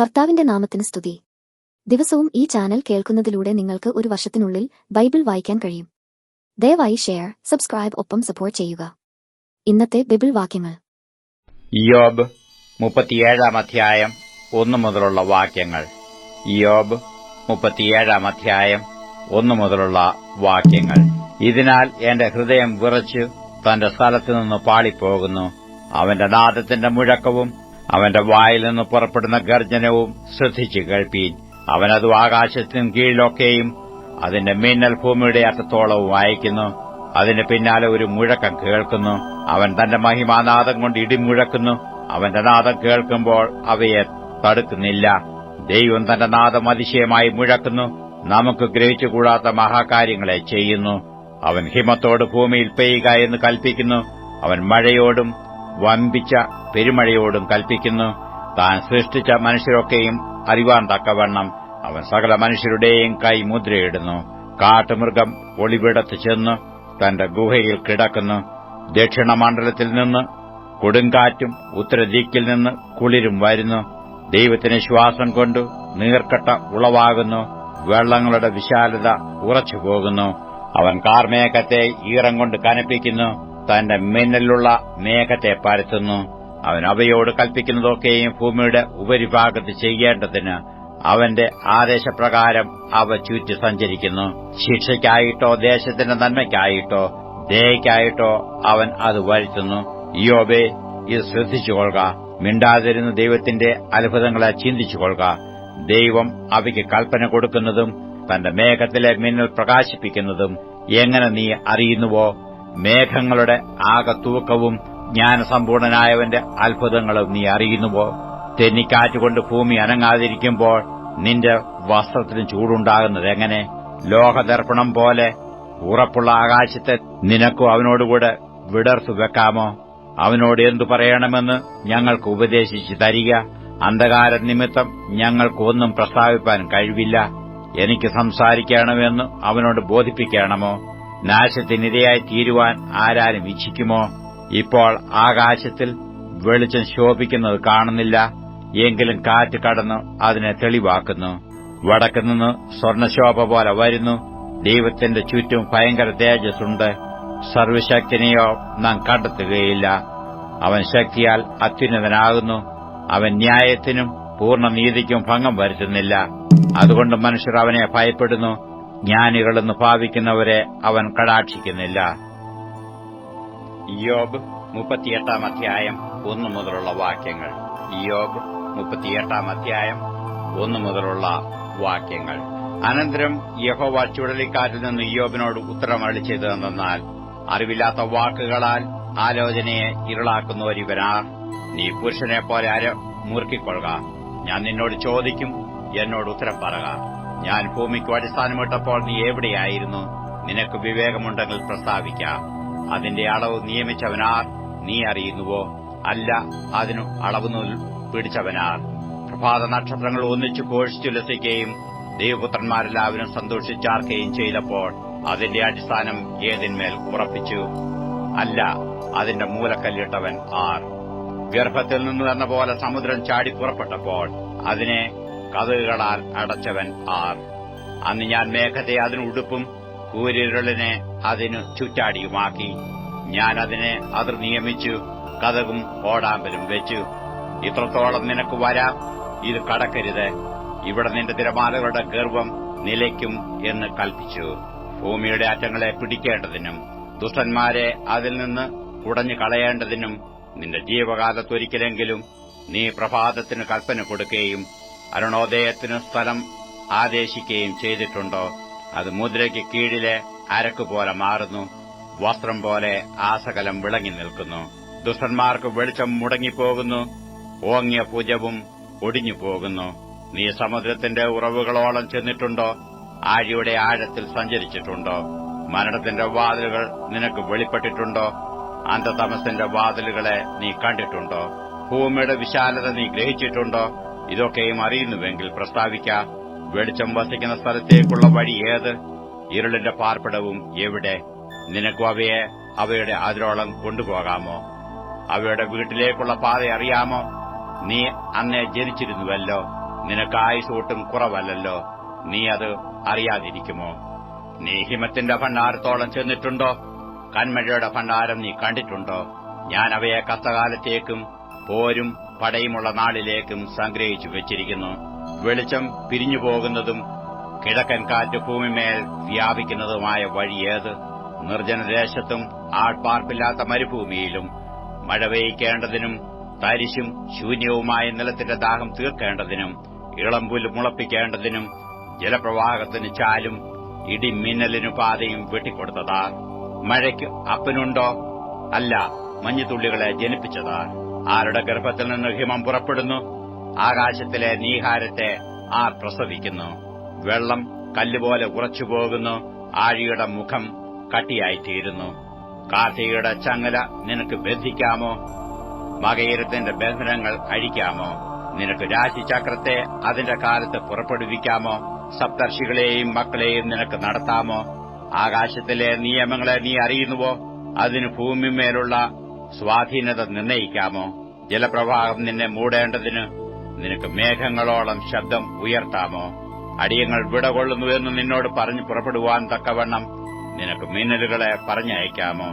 കർത്താവിന്റെ നാമത്തിന് സ്തുതി. ദിവസവും ഈ ചാനൽ കേൾക്കുന്നതിലൂടെ നിങ്ങൾക്ക് ഒരു വർഷത്തിനുള്ളിൽ ബൈബിൾ വായിക്കാൻ കഴിയും. ദയവായി ഷെയർ സബ്സ്ക്രൈബ് ഒപ്പം സപ്പോർട്ട് ചെയ്യുക. ഇന്നത്തെ ബൈബിൾ വാക്യങ്ങൾ. യോബ് മുപ്പത്തിയേഴാം അധ്യായം ഒന്നു മുതലുള്ള വാക്യങ്ങൾ. യോബ് മുപ്പത്തിയേഴാം അധ്യായം ഒന്നു മുതലുള്ള വാക്യങ്ങൾ. ഇതിനാൽ എന്റെ ഹൃദയം വിറച്ച് തന്റെ സ്ഥലത്തു നിന്ന് പാളിപ്പോകുന്നു. അവന്റെ നാദത്തിന്റെ മുഴക്കവും അവന്റെ വായിൽ നിന്ന് പുറപ്പെടുന്ന ഗർജനവും ശ്രദ്ധിച്ചു കേൾപ്പീൻ. അവനത് ആകാശത്തിനും കീഴിലൊക്കെയും അതിന്റെ മിന്നൽ ഭൂമിയുടെ അറ്റത്തോളവും വായിക്കുന്നു. അതിന് പിന്നാലെ ഒരു മുഴക്കം കേൾക്കുന്നു. അവൻ തന്റെ മഹിമാനാദം കൊണ്ട് ഇടിമുഴക്കുന്നു അവന്റെ നാദം കേൾക്കുമ്പോൾ അവയെ തടുക്കുന്നില്ല. ദൈവം തന്റെ നാദം അതിശയമായി മുഴക്കുന്നു. നമുക്ക് ഗ്രഹിച്ചുകൂടാത്ത മഹാകാര്യങ്ങളെ ചെയ്യുന്നു. അവൻ ഹിമത്തോട് ഭൂമിയിൽ പെയ്യുക എന്ന് കൽപ്പിക്കുന്നു. അവൻ മഴയോടും വമ്പിച്ച പെരുമഴയോടും കൽപ്പിക്കുന്നു. താൻ സൃഷ്ടിച്ച മനുഷ്യരൊക്കെയും അറിവാൻ തക്കവണ്ണം അവൻ സകല മനുഷ്യരുടെയും കൈ മുദ്രയിടുന്നു. കാട്ടുമൃഗം ഒളിവിടത്ത് ചെന്ന് തന്റെ ഗുഹയിൽ കിടക്കുന്നു. ദക്ഷിണമണ്ഡലത്തിൽ നിന്ന് കൊടുങ്കാറ്റും ഉത്തരദിക്കിൽ നിന്ന് കുളിരും വരുന്നു. ദൈവത്തിന് ശ്വാസം കൊണ്ടു നീർക്കട്ട ഉളവാകുന്നു. വെള്ളങ്ങളുടെ വിശാലത ഉറച്ചുപോകുന്നു. അവൻ കാർമേഘത്തെ ഈറം കൊണ്ട് കനപ്പിക്കുന്നു. തന്റെ മിന്നലുള്ള മേഘത്തെ പരത്തുന്നു. അവൻ അവയോട് കൽപ്പിക്കുന്നതൊക്കെയും ഭൂമിയുടെ ഉപരിഭാഗത്ത് ചെയ്യേണ്ടതിന് അവന്റെ ആദേശപ്രകാരം അവ ചുറ്റി സഞ്ചരിക്കുന്നു. ശിക്ഷയ്ക്കായിട്ടോ ദേശത്തിന്റെ നന്മയ്ക്കായിട്ടോ ദയയ്ക്കായിട്ടോ അവൻ അത് വരുത്തുന്നു. ഇയോബെ ഇത് ശ്രദ്ധിച്ചുകൊള്ളുക. മിണ്ടാതിരുന്ന ദൈവത്തിന്റെ അത്ഭുതങ്ങളെ ചിന്തിച്ചുകൊള്ളുക. ദൈവം അവയ്ക്ക് കൽപ്പന കൊടുക്കുന്നതും തന്റെ മേഘത്തിലെ മിന്നൽ പ്രകാശിപ്പിക്കുന്നതും എങ്ങനെ നീ അറിയുന്നുവോ? മേഘങ്ങളുടെ ആകെ തൂക്കവും ജ്ഞാനസമ്പൂർണനായവന്റെ അത്ഭുതങ്ങളും നീ അറിയുന്നുവോ? തെന്നിക്കാറ്റുകൊണ്ട് ഭൂമി അനങ്ങാതിരിക്കുമ്പോൾ നിന്റെ വസ്ത്രത്തിന് ചൂടുണ്ടാകുന്നത് എങ്ങനെ? ലോഹദർപ്പണം പോലെ ഉറപ്പുള്ള ആകാശത്തെ നിനക്കു അവനോടുകൂടെ വിടർത്തു വെക്കാമോ? അവനോട് എന്തു പറയണമെന്ന് ഞങ്ങൾക്ക് ഉപദേശിച്ചു തരിക. അന്ധകാര നിമിത്തം ഞങ്ങൾക്കൊന്നും പ്രസ്താവിപ്പാൻ കഴിവില്ല. എനിക്ക് സംസാരിക്കണമെന്ന് അവനോട് ബോധിപ്പിക്കണമോ? നാശത്തിനിരയായി തീരുവാൻ ആരാരും ഇച്ഛിക്കുമോ? ഇപ്പോൾ ആകാശത്തിൽ വെളിച്ചം ശോഭിക്കുന്നത് കാണുന്നില്ല. എങ്കിലും കാറ്റ് കടന്നു അതിനെ തെളിവാക്കുന്നു. വടക്കുനിന്ന് സ്വർണശോഭ പോലെ വരുന്നു. ദൈവത്തിന്റെ ചുറ്റും ഭയങ്കര തേജസ്സുണ്ട്. സർവശക്തിനെയോ നാം കണ്ടെത്തുകയില്ല. അവൻ ശക്തിയാൽ അത്യുന്നതനാകുന്നു. അവൻ ന്യായത്തിനും പൂർണനീതിക്കും ഭംഗം വരുത്തുന്നില്ല. അതുകൊണ്ട് മനുഷ്യർ അവനെ ഭയപ്പെടുന്നു. ജ്ഞാനികളെന്ന് ഭാവിക്കുന്നവരെ അവൻ കടാക്ഷിക്കുന്നില്ല. യോബ് മുപ്പത്തിയെട്ടാം അധ്യായം ഒന്നു മുതലുള്ള വാക്യങ്ങൾ. യോബ് മുപ്പത്തിയെട്ടാം അധ്യായം ഒന്നു മുതലുള്ള വാക്യങ്ങൾ. അനന്തരം യഹോവ ചുഴലിക്കാറ്റിൽ നിന്ന് യോബിനോട് ഉത്തരമളി ചെയ്തതെന്നാൽ അറിവില്ലാത്ത വാക്കുകളാൽ ആലോചനയെ ഇരുളാക്കുന്നവരിവനാർ നീ പുരുഷനെ പോലെ അര മുറുക്കിക്കൊള്ളുക? ഞാൻ നിന്നോട് ചോദിക്കും എന്നോട് ഉത്തരം പറക. ഞാൻ ഭൂമിക്ക് അടിസ്ഥാനമിട്ടപ്പോൾ നീ എവിടെയായിരുന്നു? നിനക്ക് വിവേകമുണ്ടെങ്കിൽ പ്രസ്താവിക്കാം. അതിന്റെ അളവ് നിയമിച്ചവനാർ നീ അറിയുന്നുവോ? അല്ല അതിനു അളവ് പിടിച്ചവനാർ. പ്രഭാത നക്ഷത്രങ്ങൾ ഒന്നിച്ചു കോഴിച്ചുലസിക്കുകയും ദൈവപുത്രന്മാരെല്ലാവരും സന്തോഷിച്ചാർക്കുകയും ചെയ്തപ്പോൾ അതിന്റെ അടിസ്ഥാനം ഏതിന്മേൽ ഉറപ്പിച്ചു? അല്ല അതിന്റെ മൂലക്കല്ലിട്ടവൻ ആർ. ഗർഭത്തിൽ നിന്ന് എന്ന പോലെ സമുദ്രം ചാടി പുറപ്പെട്ടപ്പോൾ അതിനെ കഥകുകളാൽ അടച്ചവൻ ആർ. അന്ന് ഞാൻ മേഘത്തെ അതിന് ഉടുപ്പും കൂരിരുളിനെ അതിനു ചുറ്റാടിയുമാക്കി. ഞാൻ അതിനെ അതിർ നിയമിച്ചു കഥകും ഓടാമ്പലും വെച്ചു. ഇത്രത്തോളം നിനക്ക് വരാം ഇത് കടക്കരുത്. ഇവിടെ നിന്റെ തിരമാലകളുടെ ഗർവം നിലയ്ക്കും എന്ന് കൽപ്പിച്ചു. ഭൂമിയുടെ അറ്റങ്ങളെ പിടിക്കേണ്ടതിനും ദുഷ്ടന്മാരെ അതിൽ നിന്ന് കുടഞ്ഞു കളയേണ്ടതിനും നിന്റെ ജീവകാലത്തൊരിക്കലെങ്കിലും നീ പ്രഭാതത്തിന് കൽപ്പന കൊടുക്കുകയും അരുണോദയത്തിന് സ്ഥലം ആദേശിക്കുകയും ചെയ്തിട്ടുണ്ടോ? അത് മുദ്രയ്ക്ക് കീഴിലെ അരക്കുപോലെ മാറുന്നു. വസ്ത്രം പോലെ ആസകലം വിളങ്ങി നിൽക്കുന്നു. ദുഷ്ടന്മാർക്ക് വെളിച്ചം മുടങ്ങിപ്പോകുന്നു. ഓങ്ങിയ പൂജവും ഒടിഞ്ഞു പോകുന്നു. നീ സമുദ്രത്തിന്റെ ഉറവുകളോളം ചെന്നിട്ടുണ്ടോ? ആഴിയുടെ ആഴത്തിൽ സഞ്ചരിച്ചിട്ടുണ്ടോ? മരണത്തിന്റെ വാതിലുകൾ നിനക്ക് വെളിപ്പെട്ടിട്ടുണ്ടോ? അന്ധതമസിന്റെ വാതിലുകളെ നീ കണ്ടിട്ടുണ്ടോ? ഭൂമിയുടെ വിശാലത നീ ഗ്രഹിച്ചിട്ടുണ്ടോ? ഇതൊക്കെയും അറിയുന്നുവെങ്കിൽ പ്രസ്താവിക്ക വെളിച്ചം വസിക്കുന്ന സ്ഥലത്തേക്കുള്ള വഴി ഏത്? ഇരുളിന്റെ പാർപ്പിടവും എവിടെ? നിനക്കും അവയെ അവയുടെ അതിരോളം കൊണ്ടുപോകാമോ? അവയുടെ വീട്ടിലേക്കുള്ള പാത അറിയാമോ? നീ അന്നേ ജനിച്ചിരുന്നുവല്ലോ. നിനക്ക് ആയുസൂട്ടും കുറവല്ലല്ലോ. നീ അത് അറിയാതിരിക്കുമോ? നീ ഹിമത്തിന്റെ ഭണ്ഡാരത്തോളം ചെന്നിട്ടുണ്ടോ? കന്മഴയുടെ ഭണ്ഡാരം നീ കണ്ടിട്ടുണ്ടോ? ഞാൻ അവയെ കഷ്ടകാലത്തേക്കും പോരും പടയുമുള്ള നാളിലേക്കും സംഗ്രഹിച്ചു വച്ചിരിക്കുന്നു. വെളിച്ചം പിരിഞ്ഞു പോകുന്നതും കിഴക്കൻ കാറ്റ് ഭൂമിമേൽ വ്യാപിക്കുന്നതുമായ വഴിയേത് നിർജനദേശത്തും ആൾപ്പാർപ്പില്ലാത്ത മരുഭൂമിയിലും മഴ പെയ്ക്കേണ്ടതിനും തരിശും ശൂന്യവുമായ നിലത്തിന്റെ ദാഹം തീർക്കേണ്ടതിനും ഇളമ്പുൽ മുളപ്പിക്കേണ്ടതിനും ജലപ്രവാഹത്തിന് ചാലും ഇടിമിന്നലിനു പാതയും വെട്ടിക്കൊടുത്തതാ. മഴയ്ക്ക് അപ്പനുണ്ടോ? അല്ല മഞ്ഞുതുള്ളികളെ ജനിപ്പിച്ചതാ. ആരുടെ ഗർഭത്തിൽ നിന്ന് ഹിമം പുറപ്പെടുന്നു? ആകാശത്തിലെ നീഹാരത്തെ ആർ പ്രസവിക്കുന്നു. വെള്ളം കല്ലുപോലെ ഉറച്ചുപോകുന്നു. ആഴിയുടെ മുഖം കട്ടിയായിത്തീരുന്നു. കാർത്തികയുടെ ചങ്ങല നിനക്ക് ബന്ധിക്കാമോ? മകയിരത്തിന്റെ ബന്ധനങ്ങൾ അഴിക്കാമോ? നിനക്ക് രാശിചക്രത്തെ അതിന്റെ കാലത്ത് പുറപ്പെടുവിക്കാമോ? സപ്തർഷികളെയും മക്കളെയും നിനക്ക് നടത്താമോ? ആകാശത്തിലെ നിയമങ്ങളെ നീ അറിയുന്നുവോ? അതിന് ഭൂമിമേലുള്ള സ്വാധീനത നിർണയിക്കാമോ? ജലപ്രവാഹം നിന്നെ മൂടേണ്ടതിന് നിനക്ക് മേഘങ്ങളോളം ശബ്ദം ഉയർത്താമോ? അടിയങ്ങൾ വിടകൊള്ളുന്നു എന്ന് നിന്നോട് പറഞ്ഞു പുറപ്പെടുവാൻ തക്കവണ്ണം നിനക്ക് മിന്നലുകളെ പറഞ്ഞയക്കാമോ?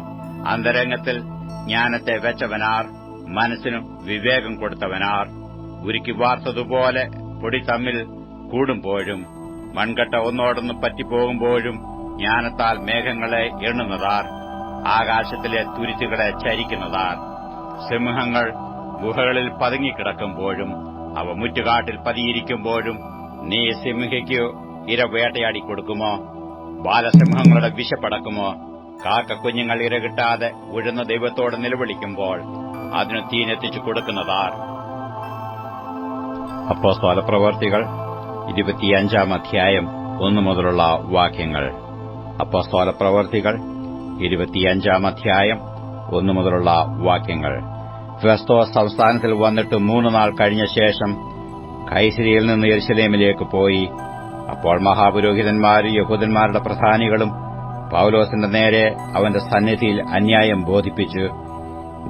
അന്തരംഗത്തിൽ ജ്ഞാനത്തെ വെച്ചവനാർ മനസ്സിനും വിവേകം കൊടുത്തവനാർ ഉരുക്കി വാർത്തതുപോലെ പൊടി തമ്മിൽ കൂടുമ്പോഴും മൺകട്ട ഒന്നോടൊന്ന് പറ്റിപ്പോകുമ്പോഴും ജ്ഞാനത്താൽ മേഘങ്ങളെ എണ്ണുന്നതാർ. ആകാശത്തിലെ തുരുത്തുകളെ ചരിക്കുന്നതാണ്. സിംഹങ്ങൾ ഗുഹകളിൽ പതുങ്ങിക്കിടക്കുമ്പോഴും അവ മുറ്റുകാട്ടിൽ പതിയിരിക്കുമ്പോഴും നീ സിംഹയ്ക്ക് ഇര വേട്ടയാടി കൊടുക്കുമോ? ബാലസിംഹങ്ങളുടെ വിശപ്പടക്കുമോ? കാക്ക കുഞ്ഞുങ്ങൾ ഇര കിട്ടാതെ ഉഴുന്ന ദൈവത്തോട് നിലവിളിക്കുമ്പോൾ അതിനു തീനെത്തിച്ചു കൊടുക്കുന്നതാർ. അപ്പോ സ്വാലപ്രവർത്തികൾ ഇരുപത്തിയഞ്ചാം അധ്യായം ഒന്നു മുതലുള്ള വാക്യങ്ങൾ. അപ്പോ പ്രവർത്തികൾ ഇരുപത്തിയഞ്ചാം അധ്യായം. ഒന്നു മുതലുള്ള വാക്യങ്ങൾ. ഫെസ്തോസ് സംസ്ഥാനത്തിൽ വന്നിട്ട് മൂന്ന് നാൾ കഴിഞ്ഞ ശേഷം കൈസിരിയിൽ നിന്ന് എരിശലേമിലേക്ക് പോയി. അപ്പോൾ മഹാപുരോഹിതന്മാരും യഹൂദന്മാരുടെ പ്രധാനികളും പൌലോസിന്റെ നേരെ അവന്റെ സന്നിധിയിൽ അന്യായം ബോധിപ്പിച്ചു.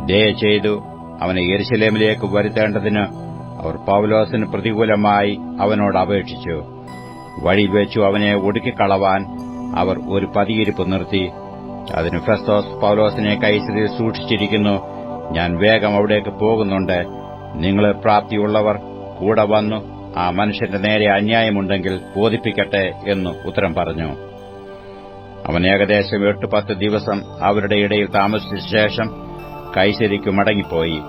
ദയ ചെയ്തു അവനെ എരിശലേമിലേക്ക് വരുത്തേണ്ടതിന് അവർ പൌലോസിന് പ്രതികൂലമായി അവനോട് അപേക്ഷിച്ചു. വഴി വെച്ചു അവനെ ഒടുക്കിക്കളവാൻ അവർ ഒരു പതിയിരിപ്പ് നിർത്തി. അതിന് ഫെസ്തോസ് പൗലോസിനെ കൈസരിൽ സൂക്ഷിച്ചിരിക്കുന്നു. ഞാൻ വേഗം അവിടേക്ക് പോകുന്നുണ്ട്. നിങ്ങൾ പ്രാപ്തിയുള്ളവർ കൂടെ വന്നു. ആ മനുഷ്യന്റെ നേരെ അന്യായമുണ്ടെങ്കിൽ ബോധിപ്പിക്കട്ടെ എന്ന് ഉത്തരം പറഞ്ഞു. അവൻ ഏകദേശം എട്ട് പത്ത് ദിവസം അവരുടെ ഇടയിൽ താമസിച്ച ശേഷം കൈസരിക്കു മടങ്ങിപ്പോയി.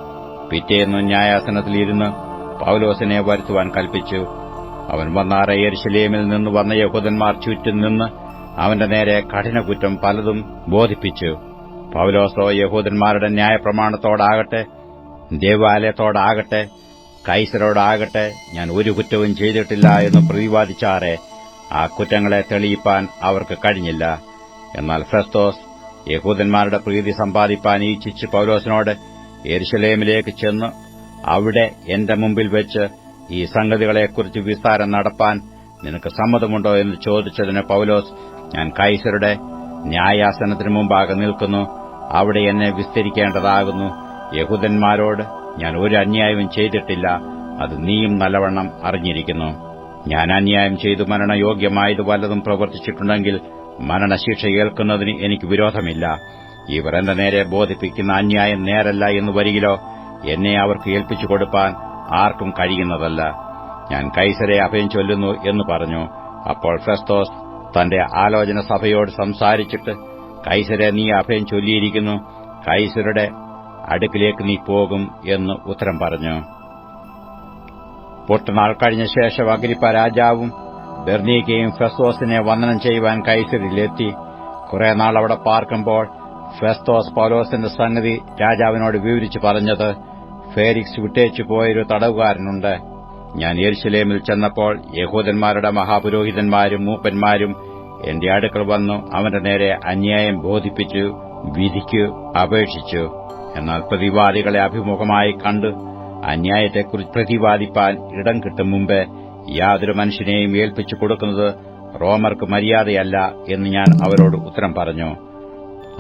പിറ്റേന്ന് ന്യായാസനത്തിൽ ഇരുന്ന് പൗലോസിനെ വരുത്തുവാൻ കൽപ്പിച്ചു. അവൻ വന്നാറ എരിശിലേമിൽ നിന്ന് വന്ന യഹൂദന്മാർ ചുറ്റും നിന്ന് അവന്റെ നേരെ കഠിനകുറ്റം പലതും ബോധിപ്പിച്ചു. പൌലോസോ യഹൂദന്മാരുടെ ന്യായപ്രമാണത്തോടാകട്ടെ ദേവാലയത്തോടാകട്ടെ കൈസരോടാകട്ടെ ഞാൻ ഒരു കുറ്റവും ചെയ്തിട്ടില്ല എന്ന് പ്രതിവാദിച്ചാറെ ആ കുറ്റങ്ങളെ തെളിയിപ്പാൻ അവർക്ക് കഴിഞ്ഞില്ല. എന്നാൽ ഫെസ്തോസ് യഹൂദന്മാരുടെ പ്രീതി സമ്പാദിപ്പാൻ ഈച്ഛിച്ച് പൌലോസിനോട് എരുശലേമിലേക്ക് ചെന്ന് അവിടെ എന്റെ മുമ്പിൽ വെച്ച് ഈ സംഗതികളെക്കുറിച്ച് വിസ്താരം നടപ്പാൻ നിനക്ക് സമ്മതമുണ്ടോ എന്ന് ചോദിച്ചതിന് പൌലോസ് ഞാൻ കൈസറുടെ ന്യായാസനത്തിനു മുമ്പാകെ നിൽക്കുന്നു. അവിടെ എന്നെ വിസ്തരിക്കേണ്ടതാകുന്നു. യഹൂദന്മാരോട് ഞാൻ ഒരു അന്യായവും ചെയ്തിട്ടില്ല. അത് നീയും നല്ലവണ്ണം അറിഞ്ഞിരിക്കുന്നു. ഞാൻ അന്യായം ചെയ്തു മരണയോഗ്യമായത് വല്ലതും പ്രവർത്തിച്ചിട്ടുണ്ടെങ്കിൽ മരണശിക്ഷ ഏൽക്കുന്നതിന് എനിക്ക് വിരോധമില്ല. ഇവർ എന്റെ നേരെ ബോധിപ്പിക്കുന്ന അന്യായം നേരല്ല എന്ന് വരികിലോ? എന്നെ അവർക്ക് ഏൽപ്പിച്ചു കൊടുപ്പാൻ ആർക്കും കഴിയുന്നതല്ല. ഞാൻ കൈസരെ അഭയം ചൊല്ലുന്നു എന്ന് പറഞ്ഞു. അപ്പോൾ ഫെസ്തോസ് തന്റെ ആലോചന സഭയോട് സംസാരിച്ചിട്ട് കൈസരെ നീ അഭയം ചൊല്ലിയിരിക്കുന്നു. കൈസരുടെ അടുക്കിലേക്ക് നീ പോകും എന്ന് ഉത്തരം പറഞ്ഞു. പൊട്ടുനാൾ കഴിഞ്ഞ ശേഷം അഗ്രിപ്പ രാജാവും ബെർണീക്കയും ഫെസ്തോസിനെ വന്ദനം ചെയ്യുവാൻ കൈസരിലെത്തി. കുറെ നാൾ അവിടെ പാർക്കുമ്പോൾ ഫെസ്തോസ് പൗലോസിന്റെ സംഗതി രാജാവിനോട് വിവരിച്ചു പറഞ്ഞത് ഫേരിക്സ് വിട്ടേച്ചു പോയൊരു തടവുകാരനുണ്ട്. ഞാൻ യേർശലേമിൽ ചെന്നപ്പോൾ യഹൂദന്മാരുടെ മഹാപുരോഹിതന്മാരും മൂപ്പന്മാരും എന്റെ അടുക്കൽ വന്നു അവന്റെ നേരെ അന്യായം ബോധിപ്പിച്ചു വിധിക്കു അപേക്ഷിച്ചു. എന്നാൽ പ്രതിവാദികളെ അഭിമുഖമായി കണ്ട് അന്യായത്തെക്കുറിച്ച് പ്രതിവാദിപ്പാൻ ഇടം കിട്ടും മുമ്പേ യാതൊരു മനുഷ്യനെയും ഏൽപ്പിച്ചു കൊടുക്കുന്നത് റോമർക്ക് മര്യാദയല്ല എന്ന് ഞാൻ അവരോട് ഉത്തരം പറഞ്ഞു.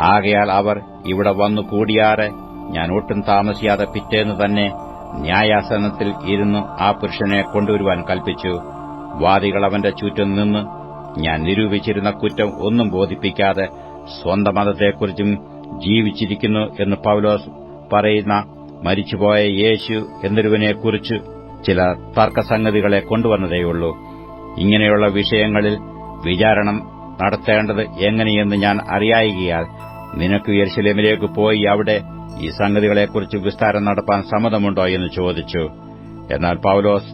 ആകയാൽ അവർ ഇവിടെ വന്നു കൂടിയാറെ ഞാൻ ഒട്ടും താമസിയാതെ പിറ്റേന്ന് തന്നെ ന്യായാസനത്തിൽ ഇരുന്ന് ആ പുരുഷനെ കൊണ്ടുവരുവാൻ കൽപ്പിച്ചു. വാദികൾ അവന്റെ ചുറ്റും നിന്ന് ഞാൻ നിരൂപിച്ചിരുന്ന കുറ്റം ഒന്നും ബോധിപ്പിക്കാതെ സ്വന്തം മതത്തെക്കുറിച്ചും ജീവിച്ചിരിക്കുന്നു എന്ന് പൗലോസ് പറയുന്ന മരിച്ചുപോയ യേശു എന്നൊരുവനെക്കുറിച്ച് ചില തർക്കസംഗതികളെ കൊണ്ടുവന്നതേയുള്ളൂ. ഇങ്ങനെയുള്ള വിഷയങ്ങളിൽ വിചാരണം നടത്തേണ്ടത് എങ്ങനെയെന്ന് ഞാൻ അറിയായികയാൽ നിനക്ക് യെരുശലേമിലേക്ക് പോയി അവിടെ ഈ സംഗതികളെക്കുറിച്ച് വിസ്താരം നടപ്പാൻ സമ്മതമുണ്ടോ എന്ന് ചോദിച്ചു. എന്നാൽ പൌലോസ്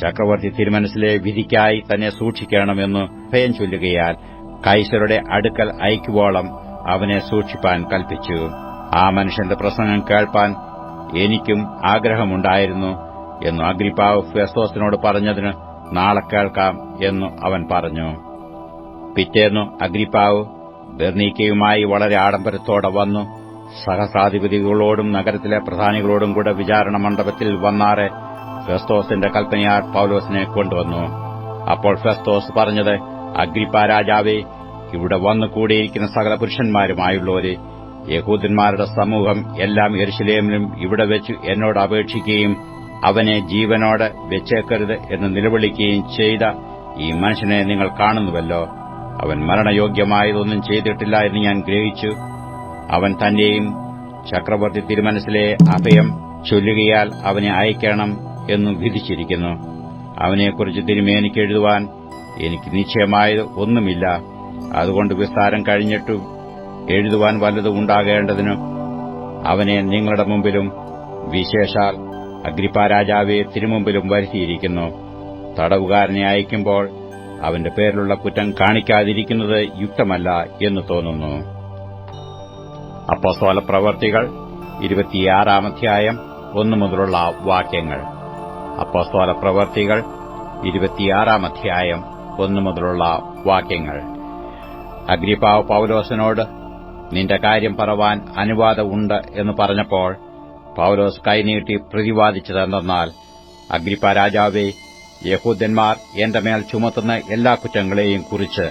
ചക്രവർത്തി തിരുമനസിലെ വിധിക്കായി തന്നെ സൂക്ഷിക്കണമെന്ന് ഭയം ചൊല്ലുകയാൽ കൈസരുടെ അടുക്കൽ അയക്കുവോളം അവനെ സൂക്ഷിപ്പാൻ കൽപ്പിച്ചു. ആ മനുഷ്യന്റെ പ്രസംഗം കേൾപ്പാൻ എനിക്കും ആഗ്രഹമുണ്ടായിരുന്നു എന്നു അഗ്രിപ്പാവ് ഫെസ്തോസിനോട് പറഞ്ഞതിന് നാളെ കേൾക്കാം എന്നു അവൻ പറഞ്ഞു. പിറ്റേന്നു അഗ്രിപ്പാവ് ബെർണീക്കയുമായി വളരെ ആഡംബരത്തോടെ വന്നു. സഹസ്രാധിപതികളോടും നഗരത്തിലെ പ്രധാനികളോടും കൂടെ വിചാരണ മണ്ഡപത്തിൽ വന്നാറെ ഫെസ്തോസിന്റെ കൽപ്പനയാർ പൌലോസിനെ കൊണ്ടുവന്നു. അപ്പോൾ ഫെസ്തോസ് പറഞ്ഞത് അഗ്രിപ്പ രാജാവേ ഇവിടെ വന്നു കൂടിയിരിക്കുന്ന സകല പുരുഷന്മാരുമായുള്ളവരെ യഹൂദന്മാരുടെ സമൂഹം എല്ലാം എരുശലേമിലും ഇവിടെ വെച്ച് എന്നോട് അപേക്ഷിക്കുകയും അവനെ ജീവനോടെ വെച്ചേക്കരുത് എന്ന് നിലവിളിക്കുകയും ചെയ്ത ഈ മനുഷ്യനെ നിങ്ങൾ കാണുന്നുവല്ലോ. അവൻ മരണയോഗ്യമായതൊന്നും ചെയ്തിട്ടില്ല എന്ന് ഞാൻ ഗ്രഹിച്ചു. അവൻ തന്റെയും ചക്രവർത്തി തിരുമനസിലെ അഭയം ചൊല്ലുകയാൽ അവനെ അയക്കണം എന്നും വിധിച്ചിരിക്കുന്നു. അവനെക്കുറിച്ച് തിരുമേനിക്ക് എഴുതുവാൻ എനിക്ക് നിശ്ചയമായത് ഒന്നുമില്ല. അതുകൊണ്ട് വിസ്താരം കഴിഞ്ഞിട്ട് എഴുതുവാൻ വല്ലതും ഉണ്ടാകേണ്ടതിനും അവനെ നിങ്ങളുടെ മുമ്പിലും വിശേഷാൽ അഗ്രിപ്പ രാജാവെ തിരുമുമ്പിലും വരുത്തിയിരിക്കുന്നു. തടവുകാരനെ അയക്കുമ്പോൾ അവന്റെ പേരിലുള്ള കുറ്റം കാണിക്കാതിരിക്കുന്നത് യുക്തമല്ല എന്ന് തോന്നുന്നു. അപ്പോസ്തോല പ്രവർത്തികൾ ഇരുപത്തിയാറാം അധ്യായം ഒന്നു മുതലുള്ള വാക്യങ്ങൾ. അപ്പോസ്തോല പ്രവർത്തികൾ ഇരുപത്തിയാറാം അധ്യായം ഒന്നു മുതലുള്ള വാക്യങ്ങൾ. അഗ്രിപ്പാവ് പൌലോസിനോട് നിന്റെ കാര്യം പറവാൻ അനുവാദമുണ്ട് എന്ന് പറഞ്ഞപ്പോൾ പൌലോസ് കൈനീട്ടി പ്രതിവാദിച്ചതെന്നാൽ അഗ്രിപ്പ രാജാവേ യഹൂദന്മാർ എന്റെ മേൽ ചുമത്തുന്ന എല്ലാ കുറ്റങ്ങളെയും കുറിച്ച്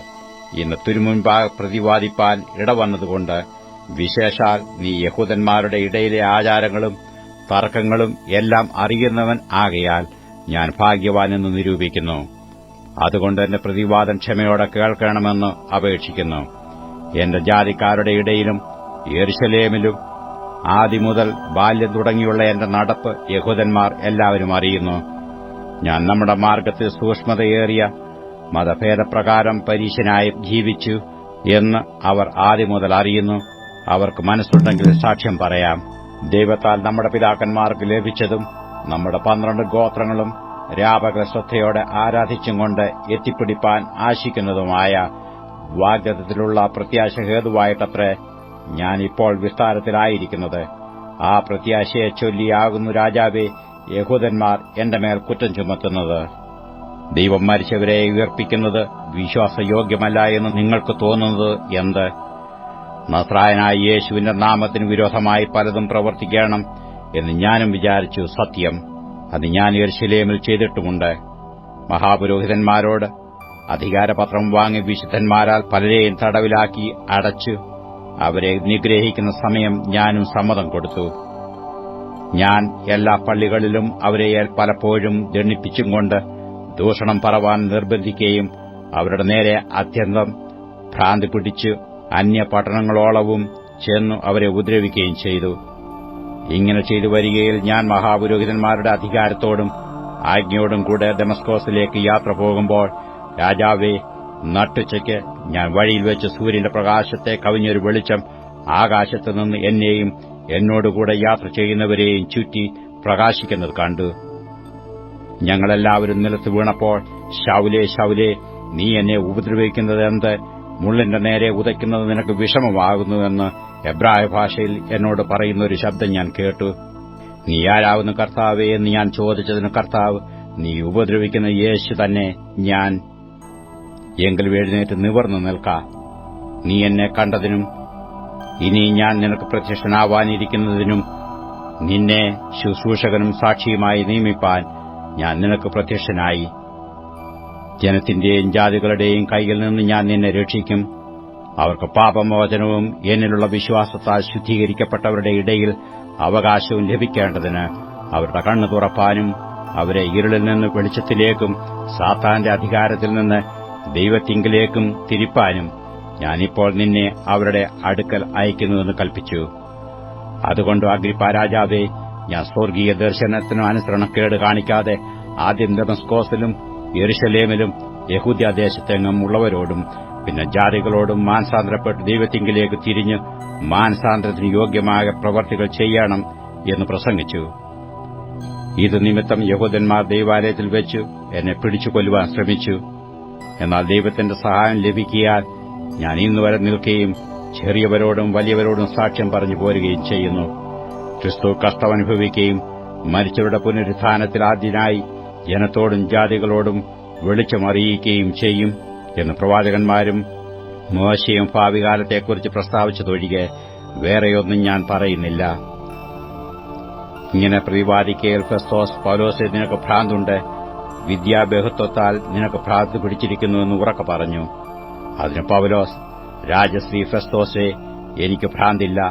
ഇന്ന് തിരുമുൻപാകെ പ്രതിവാദിപ്പാൻ ഇടവന്നതുകൊണ്ട് വിശേഷാൽ നീ യഹൂദന്മാരുടെ ഇടയിലെ ആചാരങ്ങളും തർക്കങ്ങളും എല്ലാം അറിയുന്നവൻ ആകയാൽ ഞാൻ ഭാഗ്യവാനെന്ന് നിരൂപിക്കുന്നു. അതുകൊണ്ട് എന്റെ പ്രതിവാദം ക്ഷമയോടെ കേൾക്കണമെന്ന് അപേക്ഷിക്കുന്നു. എന്റെ ജാതിക്കാരുടെ ഇടയിലും യെരുശലേമിലും ആദ്യമുതൽ ബാല്യം തുടങ്ങിയുള്ള എന്റെ നടപ്പ് യഹൂദന്മാർ എല്ലാവരും അറിയുന്നു. ഞാൻ നമ്മുടെ മാർഗത്തിൽ സൂക്ഷ്മതയേറിയ മതഭേദപ്രകാരം പരീശനായി ജീവിച്ചു എന്ന് അവർ ആദ്യം മുതൽ അറിയുന്നു. അവർക്ക് മനസ്സുണ്ടെങ്കിൽ സാക്ഷ്യം പറയാം. ദൈവത്താൽ നമ്മുടെ പിതാക്കന്മാർക്ക് ലഭിച്ചതും നമ്മുടെ പന്ത്രണ്ട് ഗോത്രങ്ങളും രാപക ശ്രദ്ധയോടെ ആരാധിച്ചും കൊണ്ട് എത്തിപ്പിടിപ്പാൻ ആശിക്കുന്നതുമായ വാഗ്ദത്തിലുള്ള പ്രത്യാശ ഹേതുവായിട്ടത്രേ ഞാനിപ്പോൾ വിസ്താരത്തിലായിരിക്കുന്നത്. ആ പ്രത്യാശയെ ചൊല്ലിയാകുന്നു രാജാവെ യഹൂദന്മാർ എന്റെ മേൽ കുറ്റം ചുമത്തുന്നത്. ദൈവം മരിച്ചവരെ ഉയർപ്പിക്കുന്നത് വിശ്വാസയോഗ്യമല്ല എന്ന് നിങ്ങൾക്ക് തോന്നുന്നത് എന്ത്? നസ്രായനായ യേശുവിന്റെ നാമത്തിന് വിരോധമായി പലതും പ്രവർത്തിക്കണം എന്ന് ഞാനും വിചാരിച്ചു സത്യം. അത് ഞാൻ എർശിലേമിൽ ചെയ്തിട്ടുമുണ്ട്. മഹാപുരോഹിതന്മാരോട് അധികാരപത്രം വാങ്ങി വിശുദ്ധന്മാരാൽ പലരെയും തടവിലാക്കി അടച്ചു. അവരെ നിഗ്രഹിക്കുന്ന സമയം ഞാനും സമ്മതം കൊടുത്തു. ഞാൻ എല്ലാ പള്ളികളിലും അവരെ പലപ്പോഴും ദണ്ണിപ്പിച്ചും കൊണ്ട് ദൂഷണം പറവാൻ നിർബന്ധിക്കുകയും അവരുടെ നേരെ അത്യന്തം ഭ്രാന്തി പിടിച്ച് അന്യ പട്ടണങ്ങളോളവും ചെന്നു അവരെ ഉപദ്രവിക്കുകയും ചെയ്തു. ഇങ്ങനെ ചെയ്തു വരികയിൽ ഞാൻ മഹാപുരോഹിതന്മാരുടെ അധികാരത്തോടും ആജ്ഞയോടും കൂടെ ഡെമസ്കോസിലേക്ക് യാത്ര പോകുമ്പോൾ രാജാവെ നട്ടുച്ചയ്ക്ക് ഞാൻ വഴിയിൽ വെച്ച് സൂര്യന്റെ പ്രകാശത്തെ കവിഞ്ഞൊരു വെളിച്ചം ആകാശത്തുനിന്ന് എന്നെയും എന്നോടുകൂടെ യാത്ര ചെയ്യുന്നവരെയും ചുറ്റി പ്രകാശിക്കുന്നത് കണ്ടു. ഞങ്ങളെല്ലാവരും നിലത്ത് വീണപ്പോൾ ശൗലേ ശൗലേ നീ എന്നെ ഉപദ്രവിക്കുന്നത് എന്ത്? മുള്ളിന്റെ നേരെ ഉതയ്ക്കുന്നത് നിനക്ക് വിഷമമാകുന്നുവെന്ന് എബ്രായ ഭാഷയിൽ എന്നോട് പറയുന്ന ഒരു ശബ്ദം ഞാൻ കേട്ടു. നീ ആരാവുന്ന കർത്താവേ? എന്ന് ഞാൻ ചോദിച്ചതിന് കർത്താവ് നീ ഉപദ്രവിക്കുന്ന യേശു തന്നെ ഞാൻ. എങ്കിലും എഴുന്നേറ്റ് നിവർന്നു നിൽക്ക. നീ എന്നെ കണ്ടതിനും ഇനി ഞാൻ നിനക്ക് പ്രത്യക്ഷനാവാനിരിക്കുന്നതിനും നിന്നെ ശുശ്രൂഷകനും സാക്ഷിയുമായി നിയമിപ്പാൻ ഞാൻ നിനക്ക് പ്രത്യക്ഷനായി. ജനത്തിന്റെയും ജാതികളുടെയും കൈയിൽ നിന്ന് ഞാൻ നിന്നെ രക്ഷിക്കും. അവർക്ക് പാപമോചനവും എന്നിലുള്ള വിശ്വാസത്താൽ ശുദ്ധീകരിക്കപ്പെട്ടവരുടെ ഇടയിൽ അവകാശവും ലഭിക്കേണ്ടതിന് അവരുടെ കണ്ണു തുറപ്പാനും അവരെ ഇരുളിൽ നിന്ന് വെളിച്ചത്തിലേക്കും സാത്താന്റെ അധികാരത്തിൽ നിന്ന് ദൈവത്തിങ്കിലേക്കും തിരിപ്പാനും ഞാനിപ്പോൾ നിന്നെ അവരുടെ അടുക്കൽ അയക്കുന്നുവെന്ന് കൽപ്പിച്ചു. അതുകൊണ്ട് അഗ്രിപ്പ രാജാവേ ഞാൻ സ്വർഗീയ ദർശനത്തിനും അനുസരണക്കേട് കാണിക്കാതെ ആദ്യം ദമസ്കോസിലും യെരുശലേമിലും യഹൂദ്യദേശത്തെങ്ങും ഉള്ളവരോടും പിന്നെ ജാതികളോടും മാനസാന്തരപ്പെട്ട് ദൈവത്തിങ്കിലേക്ക് തിരിഞ്ഞ് മാനസാന്തരത്തിന് യോഗ്യമായ പ്രവർത്തികൾ ചെയ്യണം എന്ന് പ്രസംഗിച്ചു. ഇത് നിമിത്തം യഹൂദന്മാർ ദൈവാലയത്തിൽ വെച്ച് എന്നെ പിടിച്ചു കൊല്ലുവാൻ ശ്രമിച്ചു. എന്നാൽ ദൈവത്തിന്റെ സഹായം ലഭിക്കിയാൽ ഞാൻ ഇന്ന് വരെ നിൽക്കുകയും ചെറിയവരോടും വലിയവരോടും സാക്ഷ്യം പറഞ്ഞു പോരുകയും ചെയ്യുന്നു. ക്രിസ്തു കഷ്ടമനുഭവിക്കുകയും മരിച്ചവരുടെ പുനരുത്ഥാനത്തിൽ ആദ്യനായി ജനത്തോടും ജാതികളോടും വെളിച്ചമറിയിക്കുകയും ചെയ്യും എന്ന് പ്രവാചകന്മാരും മോശയും ഭാവികാലത്തെക്കുറിച്ച് പ്രസ്താവിച്ചതൊഴികെ വേറെയൊന്നും ഞാൻ പറയുന്നില്ല. ഇങ്ങനെ പ്രതിപാദിക്കയിൽ ഫെസ്തോസ് പൗലോസ് നിനക്ക് ഭ്രാന്തുണ്ട്. വിദ്യാബഹുത്വത്താൽ നിനക്ക് ഭ്രാന്ത് പിടിച്ചിരിക്കുന്നുവെന്ന് ഉറക്കെ പറഞ്ഞു. അതിന് പൗലോസ് രാജശ്രീ ഫെസ്തോസെ എനിക്ക് ഭ്രാന്തില്ല.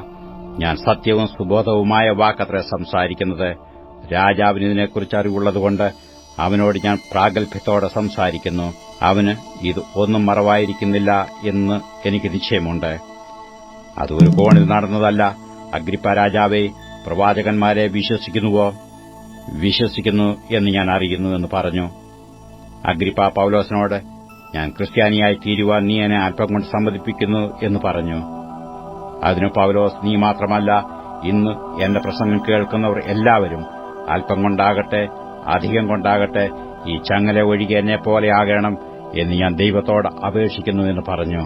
ഞാൻ സത്യവും സുബോധവുമായ വാക്കത്ര സംസാരിക്കുന്നത് രാജാവിന് ഇതിനെക്കുറിച്ച് അറിവുള്ളതുകൊണ്ട് അവനോട് ഞാൻ പ്രാഗൽഭ്യത്തോടെ സംസാരിക്കുന്നു. അവന് ഇത് ഒന്നും മറവായിരിക്കുന്നില്ല എന്ന് എനിക്ക് നിശ്ചയമുണ്ട്. അത് ഒരു കോണിൽ നടന്നതല്ല. അഗ്രിപ്പ രാജാവെ പ്രവാചകന്മാരെ വിശ്വസിക്കുന്നുവോ? വിശ്വസിക്കുന്നു എന്ന് ഞാൻ അറിയുന്നുവെന്ന് പറഞ്ഞു. അഗ്രിപ്പ പൌലോസിനോട് ഞാൻ ക്രിസ്ത്യാനിയായി തീരുവാൻ നീ എന്നെ അല്പം കൊണ്ട് സമ്മതിപ്പിക്കുന്നു എന്ന് പറഞ്ഞു. അതിനു പൗലോസ് നീ മാത്രമല്ല ഇന്ന് എന്റെ പ്രസംഗം കേൾക്കുന്നവർ എല്ലാവരും അല്പം കൊണ്ടാകട്ടെ അധികം കൊണ്ടാകട്ടെ ഈ ചങ്ങല ഒഴികെ എന്നെ പോലെയാകണം എന്ന് ഞാൻ ദൈവത്തോട് അപേക്ഷിക്കുന്നു എന്ന് പറഞ്ഞു.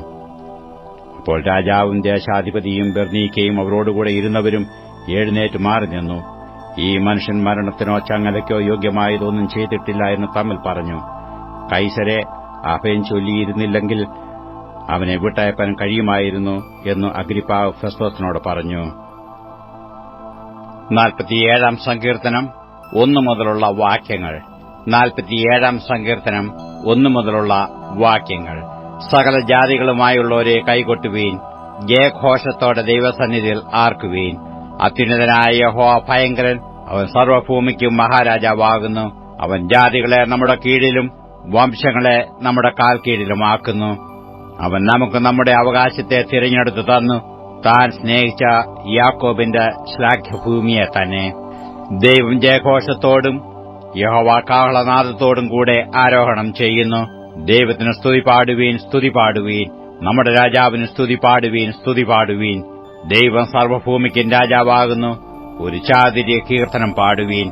അപ്പോൾ രാജാവും ദേശാധിപതിയും ബെർണീക്കയും അവരോടുകൂടെ ഇരുന്നവരും എഴുന്നേറ്റ് മാറി നിന്നു. ഈ മനുഷ്യൻ മരണത്തിനോ ചങ്ങലയ്ക്കോ യോഗ്യമായതൊന്നും ചെയ്തിട്ടില്ല എന്ന് തമ്മിൽ പറഞ്ഞു. കൈസരെ അഭയം ചൊല്ലിയിരുന്നില്ലെങ്കിൽ അവനെ വിട്ടയപ്പാൻ കഴിയുമായിരുന്നു എന്ന് അഗ്രിപ്പാവ് ഫെസ്തോസിനോട് പറഞ്ഞു. നാൽപ്പത്തിയേഴാം സങ്കീർത്തനം ഒന്നു മുതലുള്ള വാക്യങ്ങൾ. നാൽപ്പത്തിയേഴാം സങ്കീർത്തനം ഒന്നു മുതലുള്ള വാക്യങ്ങൾ. സകല ജാതികളുമായുള്ളവരെ കൈകൊട്ടുവീൻ ജയഘോഷത്തോടെ ദൈവസന്നിധിയിൽ ആർക്കുവീൻ. അത്യുന്നതനായ യഹോ ഭയങ്കരൻ അവൻ സർവഭൂമിക്കും മഹാരാജാവാകുന്നു. അവൻ ജാതികളെ നമ്മുടെ കീഴിലും വംശങ്ങളെ നമ്മുടെ കാൽ കീഴിലുമാക്കുന്നു അവൻ നമുക്ക് നമ്മുടെ അവകാശത്തെ തിരഞ്ഞെടുത്തു തന്നു. താൻ സ്നേഹിച്ച യാക്കോബിന്റെ ശ്ലാഘ്യഭൂമിയെ തന്നെ. ദൈവം ജയഘോഷത്തോടും യഹോവ കാഹളനാദത്തോടും കൂടെ ആരോഹണം ചെയ്യുന്നു. ദൈവത്തിന് സ്തുതി പാടുവീൻ സ്തുതി പാടുവീൻ. നമ്മുടെ രാജാവിന് സ്തുതി പാടുവീൻ സ്തുതി പാടുവീൻ. ദൈവം സർവഭൂമിക്കും രാജാവാകുന്നു. ഒരു ചാതിര്യ കീർത്തനം പാടുവീൻ.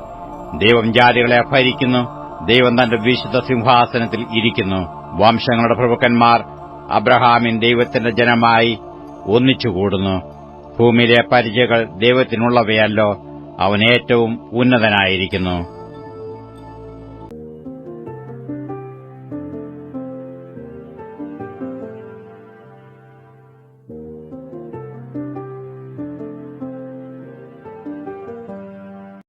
ദൈവം ജാതികളെ ഭരിക്കുന്നു ദൈവം തന്റെ വിശുദ്ധ സിംഹാസനത്തിൽ ഇരിക്കുന്നു. വംശങ്ങളുടെ പ്രഭുക്കന്മാർ അബ്രഹാമിൻ ദൈവത്തിന്റെ ജനമായി ഒന്നിച്ചുകൂടുന്നു. ഭൂമിയിലെ പരിചയകൾ ദൈവത്തിനുള്ളവയല്ലോ അവൻ ഏറ്റവും ഉന്നതനായിരിക്കുന്നു.